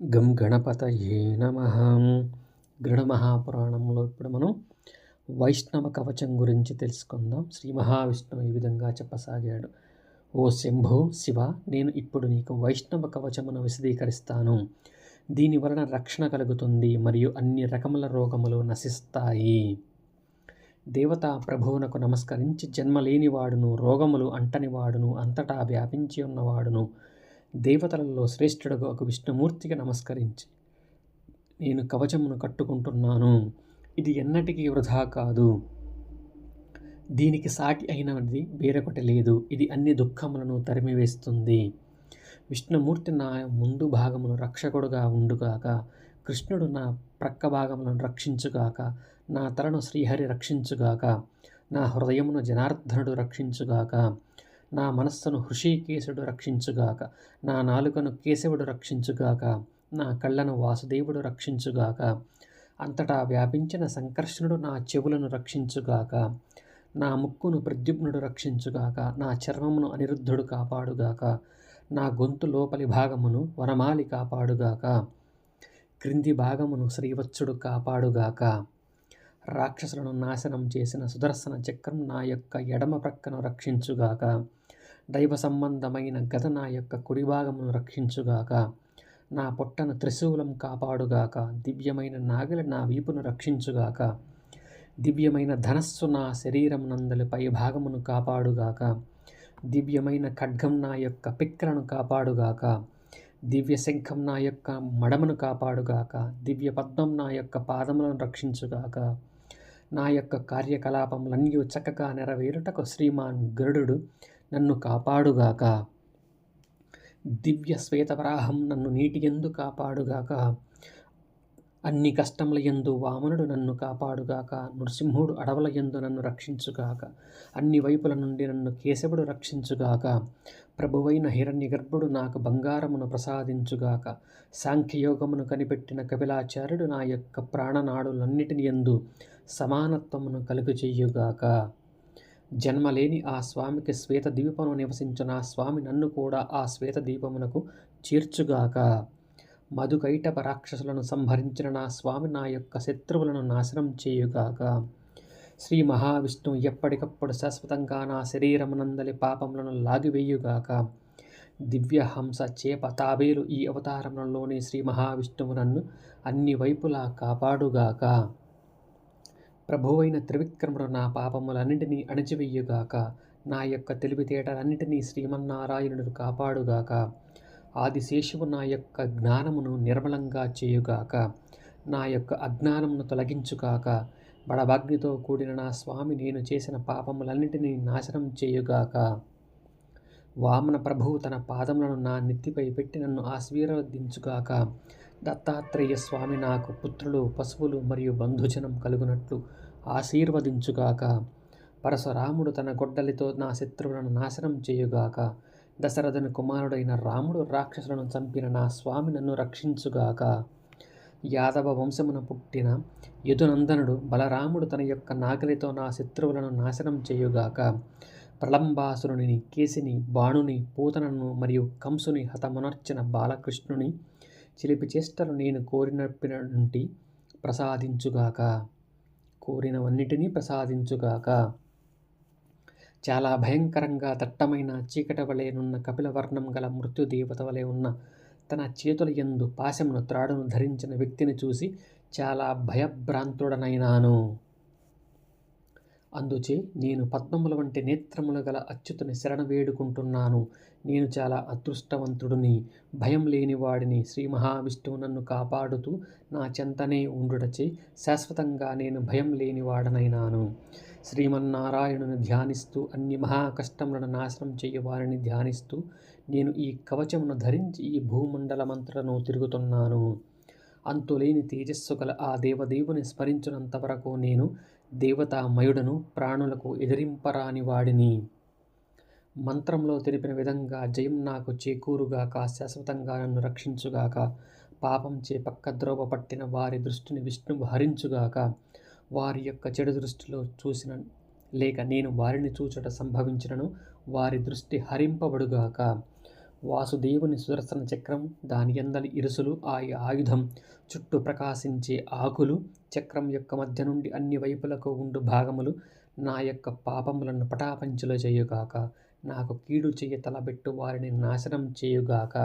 గం గణపతయే నమ. గృఢమహాపురాణంలో ఇప్పుడు మనం వైష్ణవ కవచం గురించి తెలుసుకుందాం. శ్రీ మహావిష్ణువు ఈ విధంగా చెప్పసాగాడు. ఓ శంభో శివ నేను ఇప్పుడు నీకు వైష్ణవ కవచమును విశదీకరిస్తాను. దీని వలన రక్షణ కలుగుతుంది మరియు అన్ని రకముల రోగములు నశిస్తాయి. దేవతా ప్రభువునకు నమస్కరించి జన్మలేనివాడును రోగములు అంటనివాడును అంతటా వ్యాపించి ఉన్నవాడును దేవతలలో శ్రేష్ఠుడుగా ఒక విష్ణుమూర్తికి నమస్కరించి నేను కవచమును కట్టుకుంటున్నాను. ఇది ఎన్నటికీ వృధా కాదు. దీనికి సాటి అయినది వేరొకటి లేదు. ఇది అన్ని దుఃఖములను తరిమివేస్తుంది. విష్ణుమూర్తి నా ముందు భాగమును రక్షకుడుగా ఉండుగాక కృష్ణుడు నా ప్రక్క భాగములను రక్షించుగాక నా తలను శ్రీహరి రక్షించుగాక నా హృదయమును జనార్దనుడు రక్షించుగాక నా మనస్సును హృషికేశుడు రక్షించుగాక. నా నాలుకను కేశవుడు రక్షించుగాక. నా కళ్ళను వాసుదేవుడు రక్షించుగాక. అంతటా వ్యాపించిన సంకర్షణుడు నా చెవులను రక్షించుగాక. నా ముక్కును ప్రద్యుమ్నుడు రక్షించుగాక. నా చర్మమును అనిరుద్ధుడు కాపాడుగాక. నా గొంతు లోపలి భాగమును వనమాలి కాపాడుగాక. క్రింది భాగమును శ్రీవత్సుడు కాపాడుగాక. రాక్షసులను నాశనం చేసిన సుదర్శన చక్రం నా యొక్క ఎడమ ప్రక్కను రక్షించుగాక. దైవ సంబంధమైన గత నా యొక్క కుడి భాగమును రక్షించుగాక. నా పొట్టను త్రిశూలం కాపాడుగాక. దివ్యమైన నాగలి నా వీపును రక్షించుగాక. దివ్యమైన ధనస్సు నా శరీరం నందలి పై భాగమును కాపాడుగాక. దివ్యమైన ఖడ్గం నా యొక్క పిక్కలను కాపాడుగాక. దివ్య శంఖం నా యొక్క మడమను కాపాడుగాక. దివ్య పద్మం నా యొక్క పాదములను రక్షించుగాక. నా యొక్క కార్యకలాపములన్నీ చక్కగా నెరవేరుటకు శ్రీమాన్ గరుడు నన్ను కాపాడుగాక. దివ్య శ్వేతవరాహం నన్ను నీటి ఎందు కాపాడుగాక. అన్ని కష్టముల ఎందు వామనుడు నన్ను కాపాడుగాక. నృసింహుడు అడవుల ఎందు నన్ను రక్షించుగాక. అన్ని వైపుల నుండి నన్ను కేశవుడు రక్షించుగాక. ప్రభువైన హిరణ్య గర్భుడు నాకు బంగారమును ప్రసాదించుగాక. సాంఖ్యయోగమును కనిపెట్టిన కపిలాచార్యుడు నా యొక్క ప్రాణనాడులన్నిటిని ఎందు సమానత్వమును కలుగు చెయ్యుగాక జన్మలేని ఆ స్వామికి శ్వేత దీపమును నివసించిన ఆ స్వామి నన్ను కూడా ఆ శ్వేత దీపమునకు చేర్చుగాక. మధుకైటప రాక్షసులను సంహరించిన నా స్వామి నా యొక్క శత్రువులను నాశనం చేయుగాక. శ్రీ మహావిష్ణువు ఎప్పటికప్పుడు శాశ్వతంగా నా శరీరమునందలి పాపములను లాగివేయుగాక. దివ్యహంస చేప తాబేలు ఈ అవతారములలోని శ్రీ మహావిష్ణువు నన్ను అన్ని వైపులా కాపాడుగాక. ప్రభువైన త్రివిక్రముడు నా పాపములన్నింటినీ అణిచివెయ్యుగాక నా యొక్క తెలివితేటలన్నింటినీ శ్రీమన్నారాయణుడు కాపాడుగాక. ఆదిశేషువు నా యొక్క జ్ఞానమును నిర్మలంగా చేయుగాక. నా యొక్క అజ్ఞానమును తొలగించుగాక. బడభగ్నితో కూడిన నా స్వామి నేను చేసిన పాపములన్నింటినీ నాశనం చేయుగాక. వామన ప్రభువు తన పాదములను నా నెత్తిపై పెట్టి నన్ను ఆశీర్వదించుగాక. దత్తాత్రేయ స్వామి నాకు పుత్రులు పశువులు మరియు బంధుజనం కలుగునట్లు ఆశీర్వదించుగాక. పరశురాముడు తన గొడ్డలితో నా శత్రువులను నాశనం చేయుగాక. దశరథుని కుమారుడైన రాముడు రాక్షసులను చంపిన నా స్వామి నన్ను రక్షించుగాక. యాదవ వంశమున పుట్టిన యదునందనుడు బలరాముడు తన యొక్క నాగలితో నా శత్రువులను నాశనం చేయుగాక. ప్రళంబాసురుని కేసిని బాణుని పూతనను మరియు కంసుని హతమునర్చిన బాలకృష్ణుని చిలిపి చేష్టలు నేను కోరినప్పటి ప్రసాదించుగాక. కోరినవన్నిటినీ ప్రసాదించుగాక. చాలా భయంకరంగా దట్టమైన చీకట వలెనున్న కపిలవర్ణం గల మృత్యుదేవత వలె ఉన్న తన చేతుల ఎందు పాశమును త్రాడును ధరించిన వ్యక్తిని చూసి చాలా భయభ్రాంతుడనైనాను. అందుచే నేను పద్మముల వంటి నేత్రములు గల అచ్యుతని శరణ వేడుకుంటున్నాను. నేను చాలా అదృష్టవంతుడిని భయం లేనివాడిని శ్రీ మహావిష్ణువు నన్ను కాపాడుతూ నా చెంతనే ఉండుటచే శాశ్వతంగా నేను భయం లేనివాడనైనాను శ్రీమన్నారాయణుని ధ్యానిస్తూ అన్ని మహా కష్టములను నాశనం చేయవారిని ధ్యానిస్తూ నేను ఈ కవచమును ధరించి ఈ భూమండలమంతటను తిరుగుతున్నాను. అంతులేని తేజస్సు గల ఆ దేవదేవుని స్మరించినంత వరకు నేను దేవతామయుడను ప్రాణులకు ఎదిరింపరాని వాడిని మంత్రంలో తెలిపిన విధంగా జయం నాకు చేకూరుగాక శాశ్వతంగా నన్ను రక్షించుగాక పాపం చే పక్క ద్రోవ పట్టిన వారి దృష్టిని విష్ణువు హరించుగాక వారి యొక్క చెడు దృష్టిలో చూసిన లేక నేను వారిని చూచట సంభవించినను వారి దృష్టి హరింపబడుగాక. వాసుదేవుని సుదర్శన చక్రం దాని ఎందలి ఇరుసులు ఆ ఆయుధం చుట్టూ ప్రకాశించే ఆకులు చక్రం యొక్క మధ్య నుండి అన్ని వైపులకు ఉండు భాగములు నా యొక్క పాపములను పటాపంచులు చేయుగాక నాకు కీడు చెయ్యి తలబెట్టు వారిని నాశనం చేయుగాక.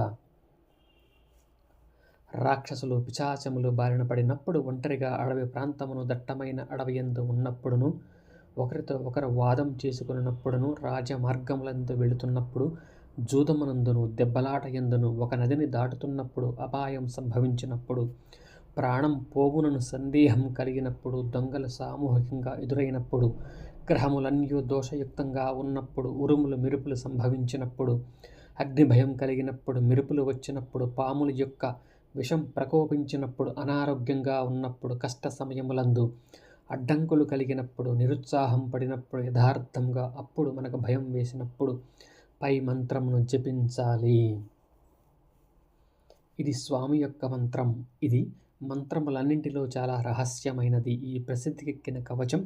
రాక్షసులు పిశాచములు బారిన పడినప్పుడు ఒంటరిగా అడవి ప్రాంతమును దట్టమైన అడవి ఎందు ఉన్నప్పుడును ఒకరితో ఒకరు వాదం చేసుకున్నప్పుడును రాజమార్గములందు వెళుతున్నప్పుడు జూదమునందును దెబ్బలాట ఎందును ఒక నదిని దాటుతున్నప్పుడు అపాయం సంభవించినప్పుడు ప్రాణం పోగునను సందేహం కలిగినప్పుడు దొంగలు సామూహికంగా ఎదురైనప్పుడు గ్రహములన్నీ దోషయుక్తంగా ఉన్నప్పుడు ఉరుములు మెరుపులు సంభవించినప్పుడు అగ్నిభయం కలిగినప్పుడు మెరుపులు వచ్చినప్పుడు పాముల యొక్క విషం ప్రకోపించినప్పుడు అనారోగ్యంగా ఉన్నప్పుడు కష్ట సమయములందు అడ్డంకులు కలిగినప్పుడు నిరుత్సాహం పడినప్పుడు యథార్థంగా అప్పుడు మనకు భయం వేసినప్పుడు పై మంత్రమును జపించాలి. ఇది స్వామి యొక్క మంత్రం. ఇది మంత్రములన్నింటిలో చాలా రహస్యమైనది. ఈ ప్రసిద్ధికెక్కిన కవచం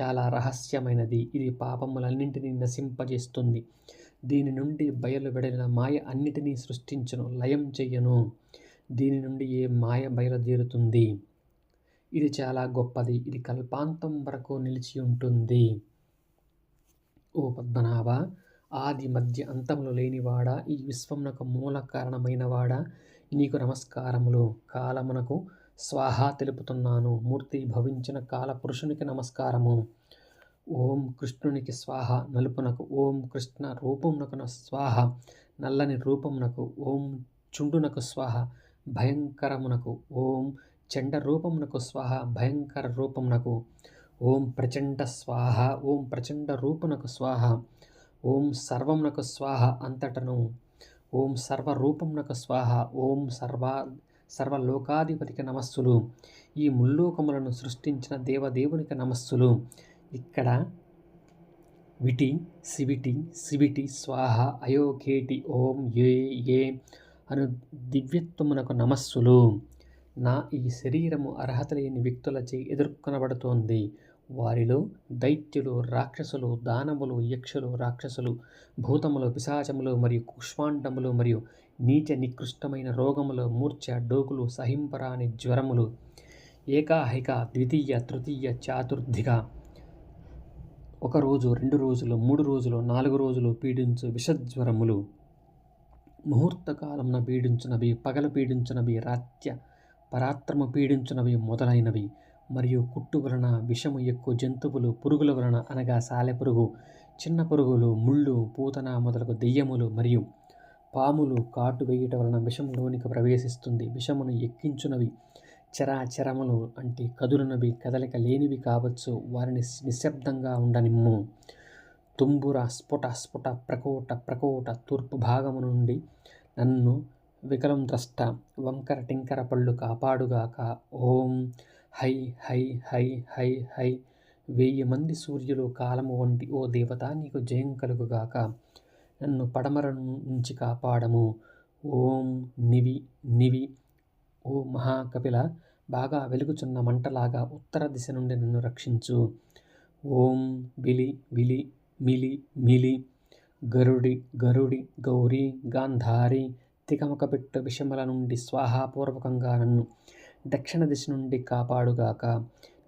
చాలా రహస్యమైనది. ఇది పాపములన్నింటినీ నశింపజేస్తుంది. దీని నుండి బయలు వెడలిన మాయ అన్నిటినీ సృష్టించను లయం చెయ్యను దీని నుండి ఏ మాయ బయలుదేరుతుంది? ఇది చాలా గొప్పది. ఇది కల్పాంతం వరకు నిలిచి ఉంటుంది. ఓ పద్మనాభ ఆది మధ్య అంతములు లేనివాడా? ఈ విశ్వమునకు మూల కారణమైనవాడా? నీకు నమస్కారములు. కాలమునకు స్వాహా తెలుపుతున్నాను. మూర్తి భవించిన కాల పురుషునికి నమస్కారము. ఓం కృష్ణునికి స్వాహ నలుపునకు. ఓం కృష్ణ రూపమునకు స్వాహ నల్లని రూపమునకు. ఓం చుండునకు స్వాహ భయంకరమునకు. ఓం చండ రూపమునకు స్వాహ భయంకర రూపమునకు. ఓం ప్రచండ స్వాహ. ఓం ప్రచండ రూపునకు స్వాహ ఓం సర్వంనకు స్వాహ అంతటను ఓం సర్వరూపమునకు స్వాహ ఓం సర్వ సర్వలోకాధిపతికి నమస్సులు. ఈ ముల్లోకములను సృష్టించిన దేవదేవునికి నమస్సులు. ఇక్కడ విటి శివిటి శివిటి స్వాహ అయోకేటి ఓం ఏ ఏ అను దివ్యత్వమునకు నమస్సులు. నా ఈ శరీరము అర్హత లేని వ్యక్తులచే ఎదుర్కొనబడుతోంది. వారిలో దైత్యులు రాక్షసులు దానములు యక్షులు రాక్షసులు భూతములు పిశాచములు మరియు కుష్మాండములు మరియు నీచ నికృష్టమైన రోగములు మూర్ఛ డోకులు సహింపరాని జ్వరములు ఏకాహిక ద్వితీయ తృతీయ చాతుర్థిక ఒక రోజు రెండు రోజులు మూడు రోజులు నాలుగు రోజులు పీడించు విషజ్వరములు. ముహూర్తకాలమున పీడించునవి పగల పీడించునవి రాత్య పరాత్రము పీడించునవి మొదలైనవి. మరియు కుట్టు వలన విషము ఎక్కువ జంతువులు పురుగుల వలన అనగా సాలెపురుగు చిన్న పురుగులు ముళ్ళు పూతన మొదలగు దెయ్యములు మరియు పాములు కాటు వేయటం వలన విషంలోనికి ప్రవేశిస్తుంది. విషమును ఎక్కించునవి చరాచరములు అంటే కదులునవి కదలిక లేనివి కావచ్చు. వారిని నిశ్శబ్దంగా ఉండనిమ్ము. తుంబుర స్ఫుట స్ఫుట ప్రకోట ప్రకోట తూర్పు భాగము నుండి నన్ను వికలం ద్రష్ట వంకర టింకర పళ్ళు కాపాడుగాక. ఓం హై హై హై హై హై. వెయ్యి మంది సూర్యులు కాలము వంటి ఓ దేవత నీకు జయం కలుగుగాక నన్ను పడమర నుంచి కాపాడము. ఓం నివి నివి. ఓ మహాకపిల బాగా వెలుగుచున్న మంటలాగా ఉత్తర దిశ నుండి నన్ను రక్షించు. ఓం విలి విలి మిలి మిలి. గరుడి గరుడి గౌరీ గాంధారి. తికమక పెట్టు విషముల నుండి స్వాహాపూర్వకంగా నన్ను దక్షిణ దిశ నుండి కాపాడుగాక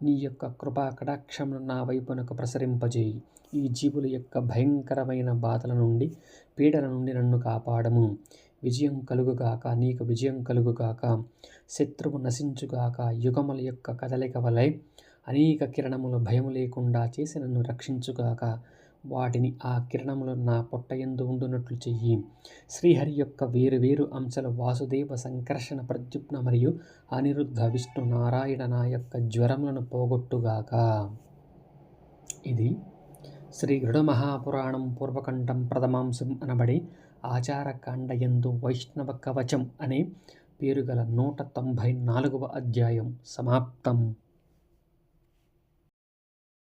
నీ యొక్క కృపా కటాక్షమును నా వైపునకు ప్రసరింపజేయి. ఈ జీవుల యొక్క భయంకరమైన బాధల నుండి పీడల నుండి నన్ను కాపాడము. విజయం కలుగుగాక నీకు విజయం కలుగుగాక శత్రువు నశించుగాక యుగముల యొక్క కదలిక వలై అనేక కిరణములు భయము లేకుండా చేసి నన్ను రక్షించుగాక వాటిని ఆ కిరణములు నా పొట్టయందు ఉండునట్లు చెయ్యి. శ్రీహరి యొక్క వేరు వేరు అంశాల వాసుదేవ సంకర్షణ ప్రద్యుప్న మరియు అనిరుద్ధ విష్ణు నారాయణ నా యొక్క జ్వరములను పోగొట్టుగాక. ఇది శ్రీ మహాపురాణం పూర్వకంఠం ప్రథమాంశం అనబడి ఆచారకాండయందు వైష్ణవ కవచం అనే పేరుగల నూట తొంభై నాలుగవ అధ్యాయం సమాప్తం.